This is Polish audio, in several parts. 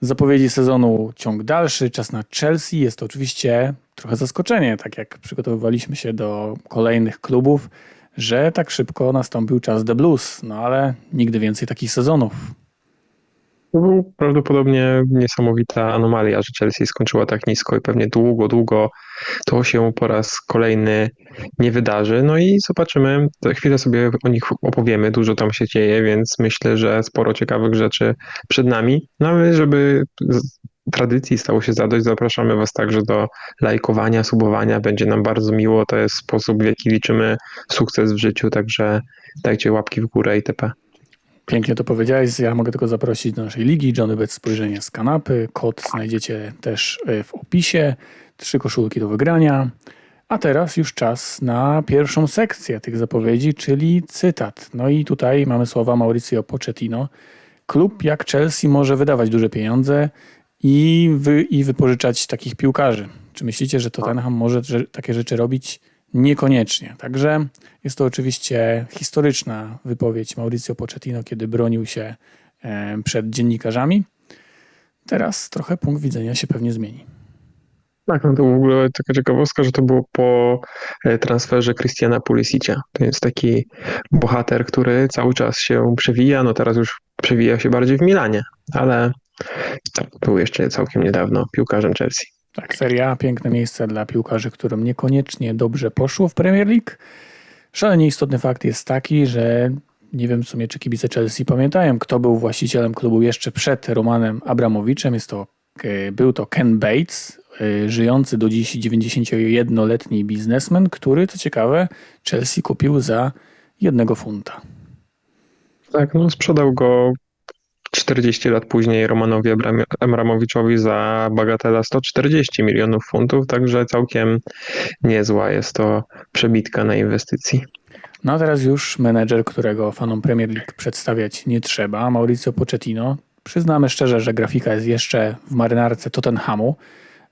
Zapowiedzi sezonu ciąg dalszy, czas na Chelsea. Jest to oczywiście trochę zaskoczenie, tak jak przygotowywaliśmy się do kolejnych klubów, że tak szybko nastąpił czas The Blues, no ale nigdy więcej takich sezonów. To był prawdopodobnie niesamowita anomalia, że Chelsea skończyła tak nisko i pewnie długo, długo to się po raz kolejny nie wydarzy. No i zobaczymy, za chwilę sobie o nich opowiemy, dużo tam się dzieje, więc myślę, że sporo ciekawych rzeczy przed nami. No ale żeby tradycji stało się zadość, zapraszamy Was także do lajkowania, subowania, będzie nam bardzo miło, to jest sposób, w jaki liczymy sukces w życiu, także dajcie łapki w górę itp. Pięknie to powiedziałeś. Ja mogę tylko zaprosić do naszej ligi. Johnny Bet spojrzenie z kanapy. Kod znajdziecie też e, w opisie. Trzy koszulki do wygrania. A teraz już czas na pierwszą sekcję tych zapowiedzi, czyli cytat. No i tutaj mamy słowa Mauricio Pochettino. Klub jak Chelsea może wydawać duże pieniądze i, wy, i wypożyczać takich piłkarzy. Czy myślicie, że Tottenham może że, takie rzeczy robić? Niekoniecznie. Także jest to oczywiście historyczna wypowiedź Mauricio Pochettino, kiedy bronił się e, przed dziennikarzami. Teraz trochę punkt widzenia się pewnie zmieni. Tak, no to w ogóle taka ciekawostka, że to było po e, transferze Christiana Pulisicia. To jest taki bohater, który cały czas się przewija, no teraz już przewija się bardziej w Milanie, ale tak, był jeszcze całkiem niedawno piłkarzem Chelsea. Tak, Seria piękne miejsce dla piłkarzy, którym niekoniecznie dobrze poszło w Premier League. Szalenie istotny fakt jest taki, że nie wiem w sumie, czy kibice Chelsea pamiętają, kto był właścicielem klubu jeszcze przed Romanem Abramowiczem. Jest to, e, był to Ken Bates, e, żyjący do dziś 91-letni biznesmen, który, co ciekawe, Chelsea kupił za jednego funta. Tak, no sprzedał go 40 lat później Romanowi Abramowiczowi za bagatela 140 milionów funtów, także całkiem niezła jest to przebitka na inwestycji. No a teraz już menedżer, którego fanom Premier League przedstawiać nie trzeba, Mauricio Pochettino. Przyznamy szczerze, że grafika jest jeszcze w marynarce Tottenhamu,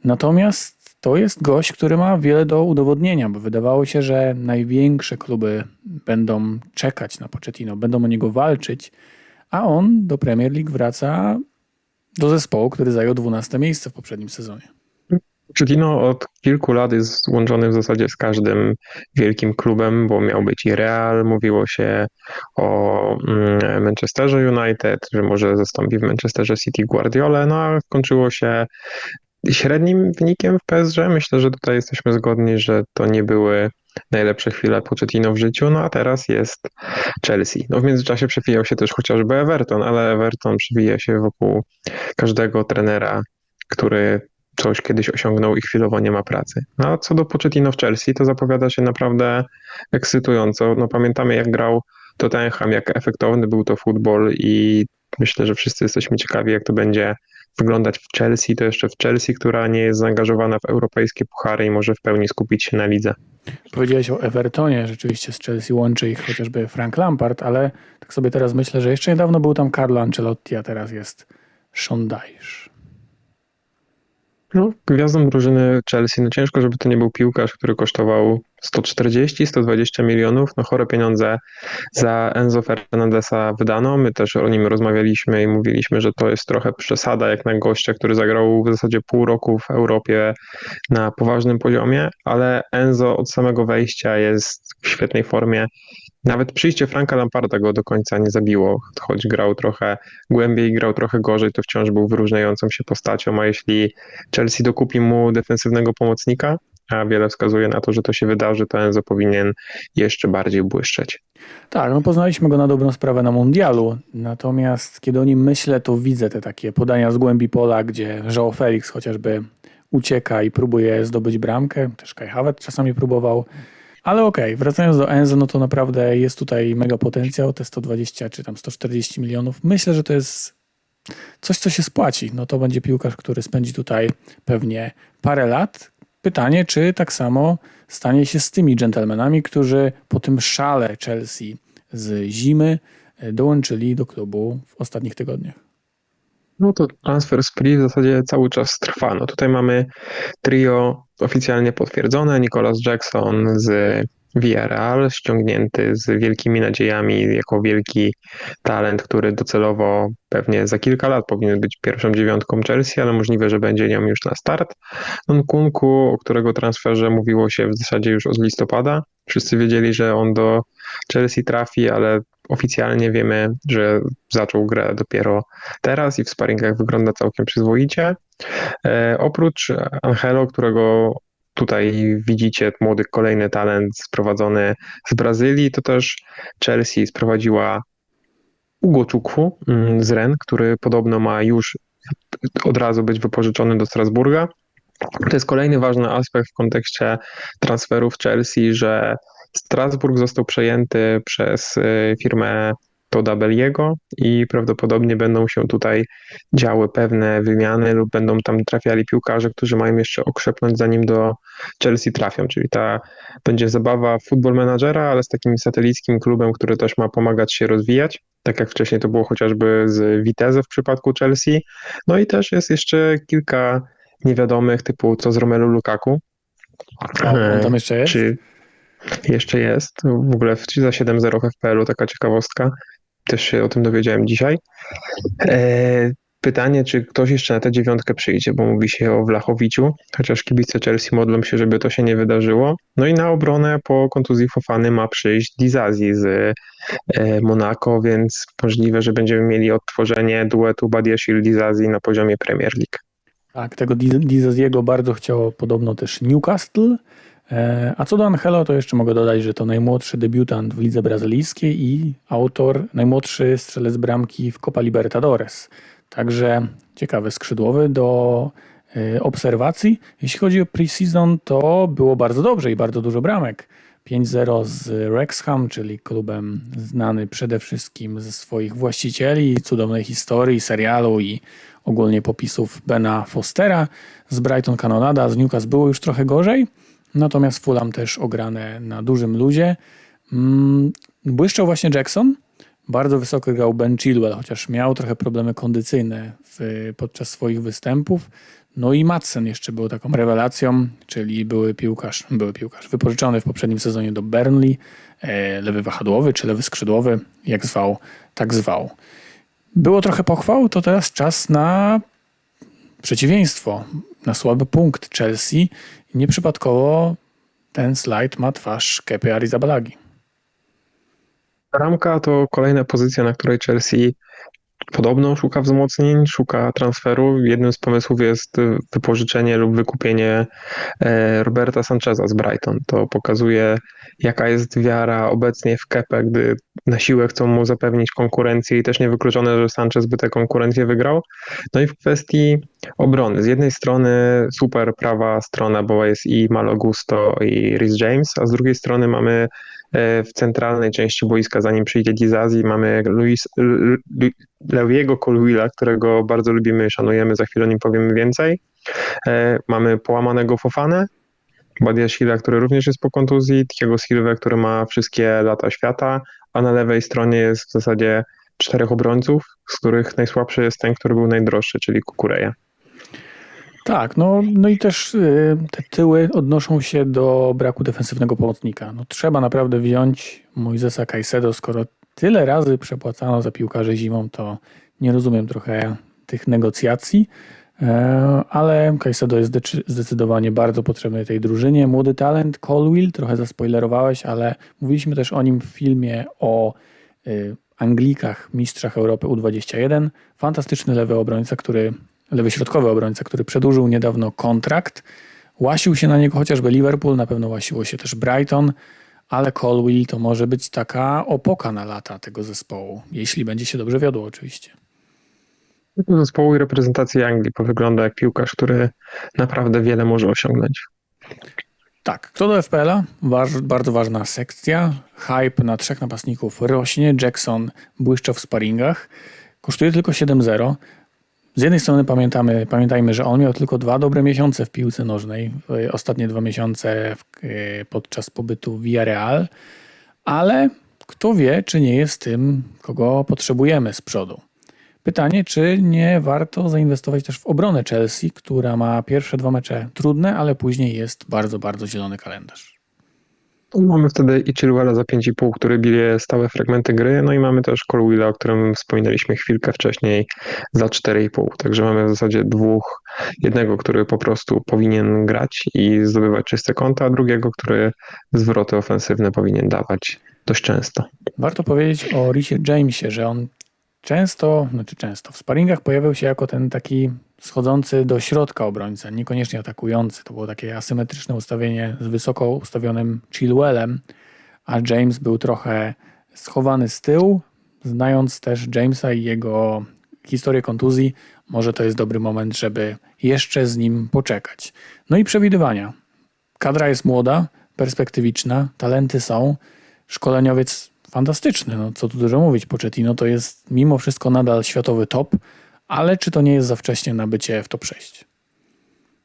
natomiast to jest gość, który ma wiele do udowodnienia, bo wydawało się, że największe kluby będą czekać na Pochettino, będą o niego walczyć, a on do Premier League wraca do zespołu, który zajął 12 miejsce w poprzednim sezonie. Pochettino od kilku lat jest złączony w zasadzie z każdym wielkim klubem, bo miał być i Real, mówiło się o mm, Manchesterze United, że może zastąpi w Manchesterze City Guardiola, no a skończyło się średnim wynikiem w PSG. Myślę, że tutaj jesteśmy zgodni, że to nie były najlepsze chwile Pochettino w życiu, no a teraz jest Chelsea. No w międzyczasie przewijał się też chociażby Everton, ale Everton przewija się wokół każdego trenera, który coś kiedyś osiągnął i chwilowo nie ma pracy. No, a co do Pochettino w Chelsea, to zapowiada się naprawdę ekscytująco. No pamiętamy jak grał Tottenham, jak efektowny był to futbol i myślę, że wszyscy jesteśmy ciekawi jak to będzie wyglądać w Chelsea, to jeszcze w Chelsea, która nie jest zaangażowana w europejskie puchary i może w pełni skupić się na lidze. Powiedziałeś o Evertonie, rzeczywiście z Chelsea łączy ich chociażby Frank Lampard, ale tak sobie teraz myślę, że jeszcze niedawno był tam Carlo Ancelotti, a teraz jest Sean Dyche. No, gwiazdą drużyny Chelsea, no ciężko, żeby to nie był piłkarz, który kosztował 140-120 milionów. No chore pieniądze za Enzo Fernandesa wydano. My też o nim rozmawialiśmy i mówiliśmy, że to jest trochę przesada jak na gościa, który zagrał w zasadzie pół roku w Europie na poważnym poziomie, ale Enzo od samego wejścia jest w świetnej formie. Nawet przyjście Franka Lamparda go do końca nie zabiło, choć grał trochę głębiej, grał trochę gorzej, to wciąż był wyróżniającą się postacią, a jeśli Chelsea dokupi mu defensywnego pomocnika, a wiele wskazuje na to, że to się wydarzy, to Enzo powinien jeszcze bardziej błyszczeć. Tak, no poznaliśmy go na dobrą sprawę na mundialu, natomiast kiedy o nim myślę, to widzę te takie podania z głębi pola, gdzie João Felix chociażby ucieka i próbuje zdobyć bramkę, też Kai czasami próbował, ale okej, okay, wracając do Enzo, no to naprawdę jest tutaj mega potencjał, te 120 czy tam 140 milionów. Myślę, że to jest coś, co się spłaci. No to będzie piłkarz, który spędzi tutaj pewnie parę lat. Pytanie, czy tak samo stanie się z tymi dżentelmenami, którzy po tym szale Chelsea z zimy e, dołączyli do klubu w ostatnich tygodniach. No to transfer spree w zasadzie cały czas trwa. No tutaj mamy trio oficjalnie potwierdzone, Nicholas Jackson z Villarreal, ściągnięty z wielkimi nadziejami jako wielki talent, który docelowo pewnie za kilka lat powinien być pierwszą dziewiątką Chelsea, ale możliwe, że będzie nią już na start. Nkunku, o którego transferze mówiło się w zasadzie już od listopada. Wszyscy wiedzieli, że on do Chelsea trafi, ale oficjalnie wiemy, że zaczął grę dopiero teraz i w sparingach wygląda całkiem przyzwoicie. E, oprócz Angelo, którego tutaj widzicie młody kolejny talent sprowadzony z Brazylii, to też Chelsea sprowadziła Ugo Czukwu mm, z Ren, który podobno ma już od razu być wypożyczony do Strasburga. To jest kolejny ważny aspekt w kontekście transferów Chelsea, że Strasburg został przejęty przez y, firmę Toda Belliego i prawdopodobnie będą się tutaj działy pewne wymiany lub będą tam trafiali piłkarze, którzy mają jeszcze okrzepnąć zanim do Chelsea trafią, czyli ta będzie zabawa futbol menadżera, ale z takim satelickim klubem, który też ma pomagać się rozwijać, tak jak wcześniej to było chociażby z Vitesse w przypadku Chelsea. No i też jest jeszcze kilka niewiadomych, typu co z Romelu Lukaku. A on tam jeszcze jest? Czy jeszcze jest? W ogóle w za 7-0 w FPL-u taka ciekawostka. Też się o tym dowiedziałem dzisiaj. E, pytanie, czy ktoś jeszcze na tę dziewiątkę przyjdzie, bo mówi się o Wlachowiciu, chociaż kibice Chelsea modlą się, żeby to się nie wydarzyło. No i na obronę po kontuzji Fofany ma przyjść Dizazi z e, Monaco, więc możliwe, że będziemy mieli odtworzenie duetu Badiashile-Dizazi na poziomie Premier League. Tak, tego Diz- Dizaziego bardzo chciało podobno też Newcastle. E, A co do Angelo, to jeszcze mogę dodać, że to najmłodszy debiutant w lidze brazylijskiej i autor, najmłodszy strzelec bramki w Copa Libertadores. Także ciekawy skrzydłowy do e, obserwacji. Jeśli chodzi o preseason, to było bardzo dobrze i bardzo dużo bramek. 5-0 z Wrexham, czyli klubem znany przede wszystkim ze swoich właścicieli, cudownej historii, serialu i ogólnie popisów Bena Fostera. Z Brighton Canonada, z Newcastle było już trochę gorzej, natomiast Fulham też ograne na dużym luzie. Mm, Błyszczał właśnie Jackson, bardzo wysoko grał Ben Chilwell, chociaż miał trochę problemy kondycyjne w, podczas swoich występów. No i Madsen jeszcze był taką rewelacją, czyli były piłkarz, były piłkarz wypożyczony w poprzednim sezonie do Burnley, e, lewy wahadłowy czy lewy skrzydłowy, jak zwał, tak zwał. Było trochę pochwał, to teraz czas na przeciwieństwo, na słaby punkt Chelsea. Nieprzypadkowo ten slajd ma twarz Kepa Arrizabalaги. Ramka to kolejna pozycja, na której Chelsea podobno szuka wzmocnień, szuka transferu. Jednym z pomysłów jest y, wypożyczenie lub wykupienie e, Roberta Sancheza z Brighton. To pokazuje, jaka jest wiara obecnie w Kepę, gdy na siłę chcą mu zapewnić konkurencję i też niewykluczone, że Sanchez by tę konkurencję wygrał. No i w kwestii obrony. Z jednej strony super prawa strona, bo jest i Malo Gusto i Rhys James, a z drugiej strony mamy w centralnej części boiska, zanim przyjdzie Dizazi, mamy Luis, Lewiego Colwilla, którego bardzo lubimy szanujemy, za chwilę o nim powiemy więcej. E, Mamy połamanego Fofanę, Badia Sila, który również jest po kontuzji, Thiago Silva, który ma wszystkie lata świata, a na lewej stronie jest w zasadzie czterech obrońców, z których najsłabszy jest ten, który był najdroższy, czyli Kukureja. Tak, no, no i też y, te tyły odnoszą się do braku defensywnego pomocnika. No, trzeba naprawdę wziąć Moisesa Caicedo, skoro tyle razy przepłacano za piłkarzy zimą, to nie rozumiem trochę tych negocjacji, e, ale Caicedo jest zdecy- zdecydowanie bardzo potrzebny tej drużynie. Młody talent, Colwill, trochę zaspoilerowałeś, ale mówiliśmy też o nim w filmie o y, Anglikach, mistrzach Europy U21. Fantastyczny lewy obrońca, który lewy środkowy obrońca, który przedłużył niedawno kontrakt. Łasił się na niego chociażby Liverpool, na pewno łasiło się też Brighton, ale Colwill to może być taka opoka na lata tego zespołu, jeśli będzie się dobrze wiodło oczywiście. Zespołu i reprezentacji Anglii, bo wygląda jak piłkarz, który naprawdę wiele może osiągnąć. Tak, kto do FPL-a? Waż, bardzo ważna sekcja. Hype na trzech napastników rośnie. Jackson błyszczał w sparingach. Kosztuje tylko 7-0. Z jednej strony pamiętamy, pamiętajmy, że on miał tylko dwa dobre miesiące w piłce nożnej. w- Ostatnie dwa miesiące e, podczas pobytu w Villarreal. Ale kto wie, czy nie jest tym, kogo potrzebujemy z przodu. Pytanie, czy nie warto zainwestować też w obronę Chelsea, która ma pierwsze dwa mecze trudne, ale później jest bardzo, bardzo zielony kalendarz. Mamy wtedy i za 5,5, który bije stałe fragmenty gry, no i mamy też Colwilla, o którym wspominaliśmy chwilkę wcześniej, za 4,5. Także mamy w zasadzie dwóch, jednego, który po prostu powinien grać i zdobywać czyste konta, a drugiego, który zwroty ofensywne powinien dawać dość często. Warto powiedzieć o Risie Jamesie, że on często, znaczy często, w sparingach pojawiał się jako ten taki schodzący do środka obrońca, niekoniecznie atakujący. To było takie asymetryczne ustawienie z wysoko ustawionym Chilwellem, a James był trochę schowany z tyłu. Znając też Jamesa i jego historię kontuzji, może to jest dobry moment, żeby jeszcze z nim poczekać. No i przewidywania. Kadra jest młoda, perspektywiczna, talenty są. Szkoleniowiec fantastyczny, no co tu dużo mówić. Pochettino to jest mimo wszystko nadal światowy top, ale czy to nie jest za wcześnie na bycie w top 6?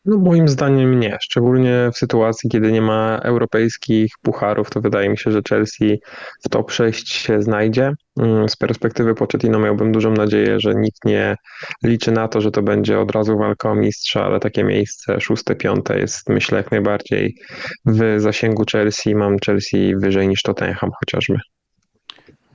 No moim zdaniem nie, szczególnie w sytuacji, kiedy nie ma europejskich pucharów, to wydaje mi się, że Chelsea w top 6 się znajdzie. Mm, Z perspektywy Pochettino miałbym dużą nadzieję, że nikt nie liczy na to, że to będzie od razu walka o mistrza, ale takie miejsce szóste, piąte jest myślę jak najbardziej w zasięgu Chelsea. Mam Chelsea wyżej niż Tottenham chociażby.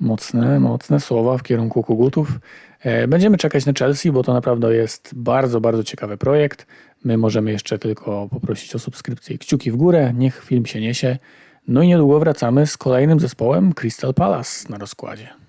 Mocne, mocne słowa w kierunku kugutów. E, Będziemy czekać na Chelsea, bo to naprawdę jest bardzo, bardzo ciekawy projekt. My możemy jeszcze tylko poprosić o subskrypcję i kciuki w górę. Niech film się niesie. No i niedługo wracamy z kolejnym zespołem Crystal Palace na rozkładzie.